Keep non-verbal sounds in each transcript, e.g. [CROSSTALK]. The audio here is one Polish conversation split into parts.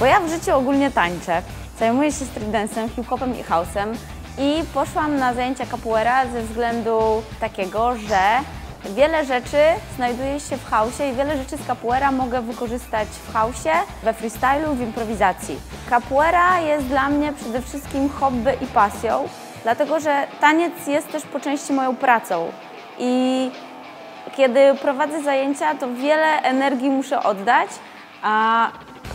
Bo ja w życiu ogólnie tańczę. Zajmuję się street dance'em, hip-hopem i house'em i poszłam na zajęcia capoeira ze względu takiego, że wiele rzeczy znajduje się w house'ie i wiele rzeczy z capoeira mogę wykorzystać w house'ie, we freestylu, w improwizacji. Capoeira jest dla mnie przede wszystkim hobby i pasją, dlatego że taniec jest też po części moją pracą i kiedy prowadzę zajęcia, to wiele energii muszę oddać, a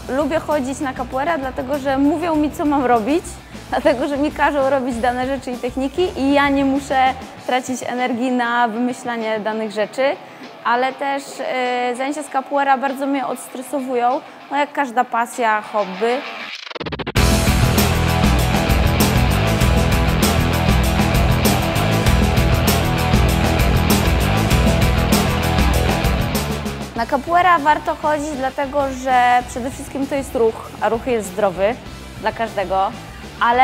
lubię chodzić na capoeira, dlatego że mówią mi, co mam robić, [LAUGHS] dlatego że mi każą robić dane rzeczy i techniki i ja nie muszę tracić energii na wymyślanie danych rzeczy, ale też e, zajęcia z capoeira bardzo mnie odstresowują, no jak każda pasja, hobby. Na capoeira warto chodzić, dlatego że przede wszystkim to jest ruch, a ruch jest zdrowy dla każdego. Ale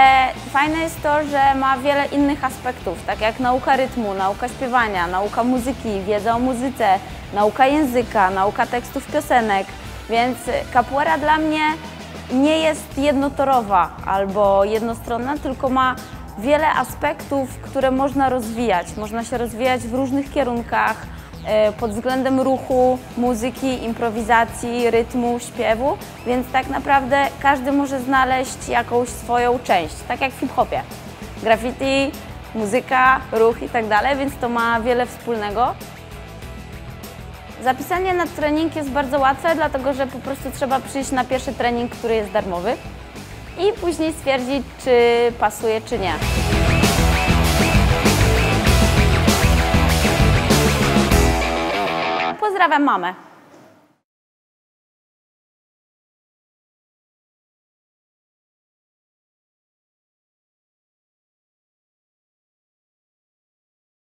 fajne jest to, że ma wiele innych aspektów, tak jak nauka rytmu, nauka śpiewania, nauka muzyki, wiedza o muzyce, nauka języka, nauka tekstów piosenek. Więc capoeira dla mnie nie jest jednotorowa albo jednostronna, tylko ma wiele aspektów, które można rozwijać. Można się rozwijać w różnych kierunkach, pod względem ruchu, muzyki, improwizacji, rytmu, śpiewu, więc tak naprawdę każdy może znaleźć jakąś swoją część, tak jak w hip-hopie. Graffiti, muzyka, ruch i tak dalej, więc to ma wiele wspólnego. Zapisanie na trening jest bardzo łatwe, dlatego że po prostu trzeba przyjść na pierwszy trening, który jest darmowy i później stwierdzić, czy pasuje, czy nie. Pozdrawiam mamę.